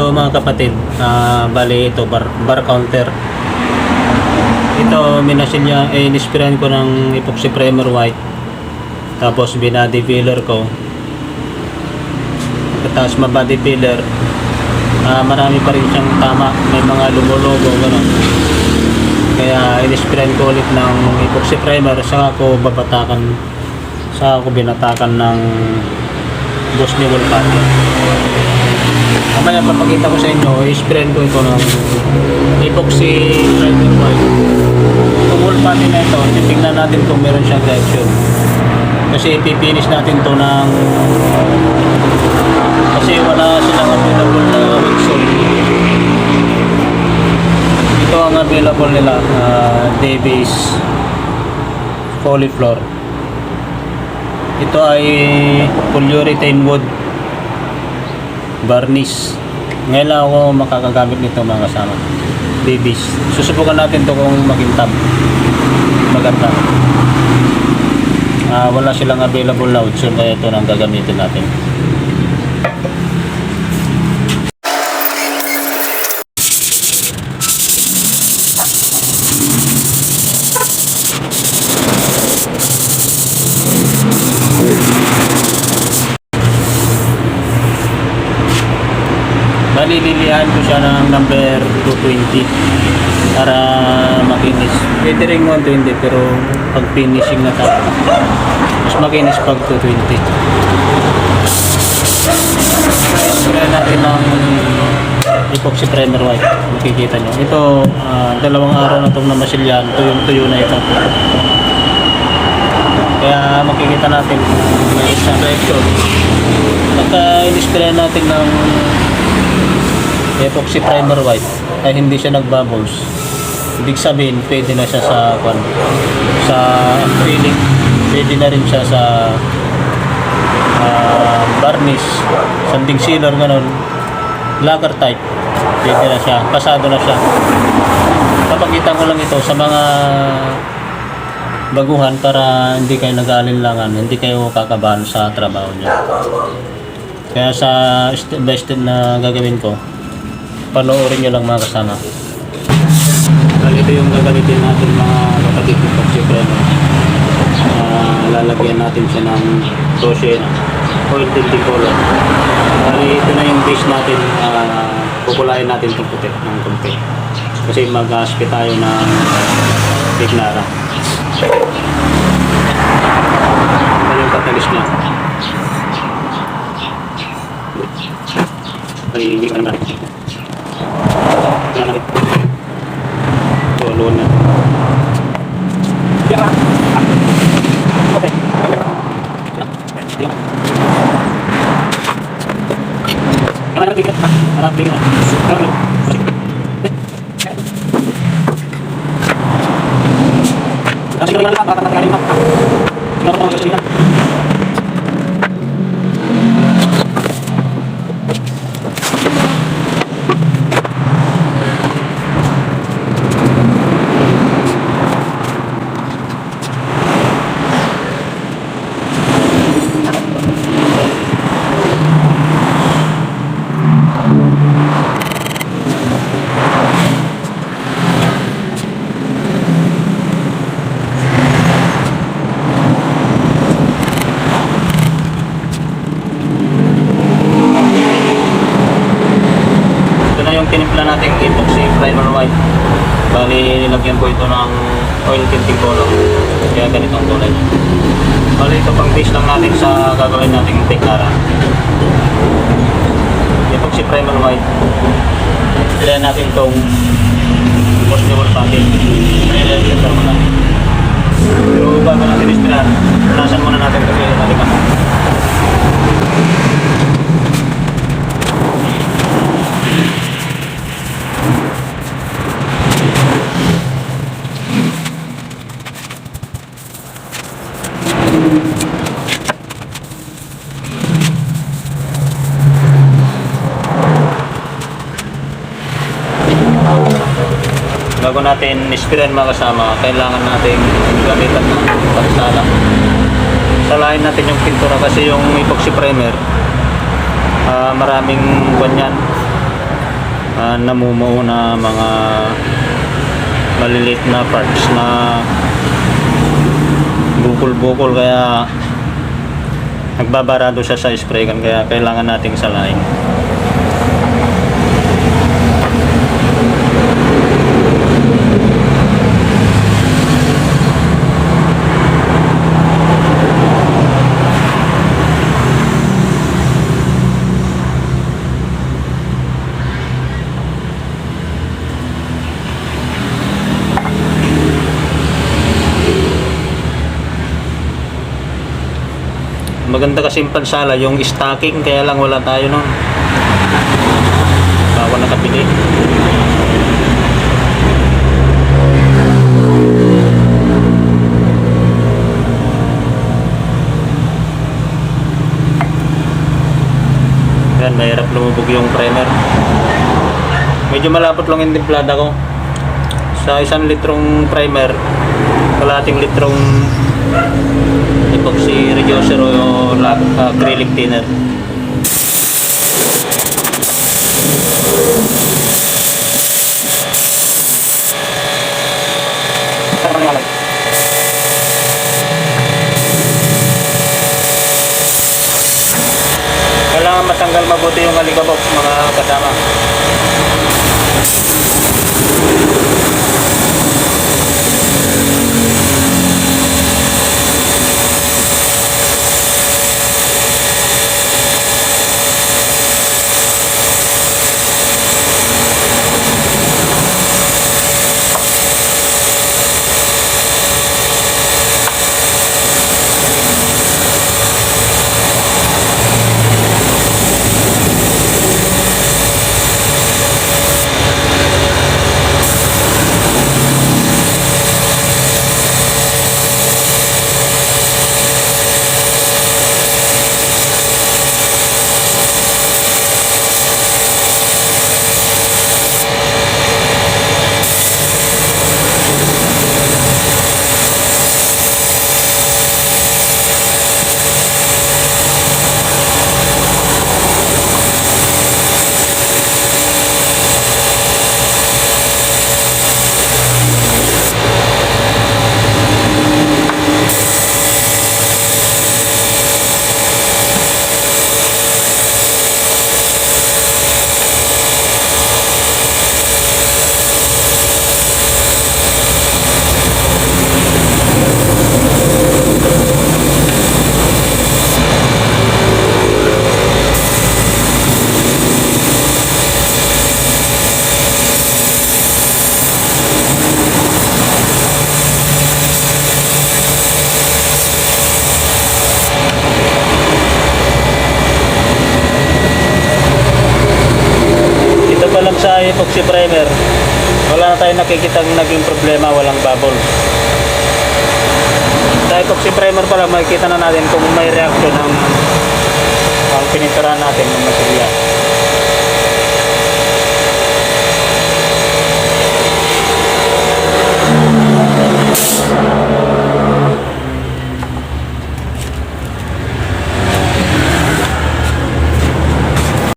Ito mga kapatid, ah, bali ito bar, bar counter. Ito minasilya, eh, inispiran ko ng epoxy primer white. Tapos binody filler ko. Tapos mabody filler. Ah, marami pa rin siyang tama. May mga lumulogo, gano'n. Kaya inispiran ko ulit ng epoxy primer. Saka ako babatakan. Saka ako binatakan ng Boss ni Wolfgang. Mamaya papakita ko sa inyo, i-sprayan ko ito ng epoxy primer white. Itong whole patty na ito, titignan natin kung meron siyang reaction. Kasi ipipinis natin to ng kasi wala silang available na Wixol. Ito ang available nila, uh, Davies Polyfloor. Ito ay polyurethane wood varnish. Ngayon lang ako makakagamit nito mga kasama. Babies. Susubukan natin to kung makintab. Maganda. Ah, wala silang available na so ito nang gagamitin natin. Malililihan ko siya ng number 220 para makinis. Pwede rin 120 pero pag finishing na tayo, mas makinis pag 220. Kaya natin ng epoxy primer white. Makikita nyo. Ito, ah, dalawang araw na itong namasilyan. Tuyong-tuyo na ito. Kaya makikita natin may isang reaction. Pagka in-spray natin ng epoxy primer white ay hindi siya nagbubbles. Ibig sabihin, pwede na siya sa kwan, sa acrylic. Pwede na rin siya sa ah, varnish, sanding sealer, ganun. Lacquer type. Pwede na siya. Pasado na siya. Papakita ko lang ito sa mga baguhan para hindi kayo nag-aalinlangan, hindi kayo kakabahan sa trabaho niyo. Kaya sa step by step na gagawin ko, panoorin nyo lang mga kasama. Ito yung gagamitin natin mga kapatid ng pagsipreno. Uh, lalagyan natin siya ng toshe oil tinting color. Bali, ito na yung base natin. Uh, kukulayan natin itong puti ng kumpi. Kasi mag-aspe tayo ng Pignara. Ito yung katalis niya. Ay, hindi ka naman. Terima kasih telah! White. Bali, nilagyan ko ito ng oil tinting color. Kaya ganito ang kulay niya. Bali, ito pang base lang natin sa gagawin nating tekara. Epoxy primer white. Kailangan natin itong washable packet. Kailangan natin ito natin. Pero bago natin ispiran, punasan muna natin kasi bago natin ispiran mga kasama, kailangan natin gamitan ng pagsala. Salahin natin yung pintura kasi yung epoxy primer, ah, maraming ganyan. ah, namumuo na mga maliliit na parts na bukol-bukol kaya nagbabarado siya sa spray gun kaya kailangan nating salain. Maganda kasi yung pansala, yung stocking, kaya lang wala tayo nun. Bawa nakabili. Yan, mahirap lumubog yung primer. Medyo malapot lang yung timplada ko. Sa isang litrong primer, kalating litrong epoxy reducer o acrylic thinner. Kailangan matanggal mabuti yung alikabok mga kasama. si primer wala na tayong nakikitang naging problema walang bubble dahil si primer pala makikita na natin kung may reaction ang ang pininturahan natin ng material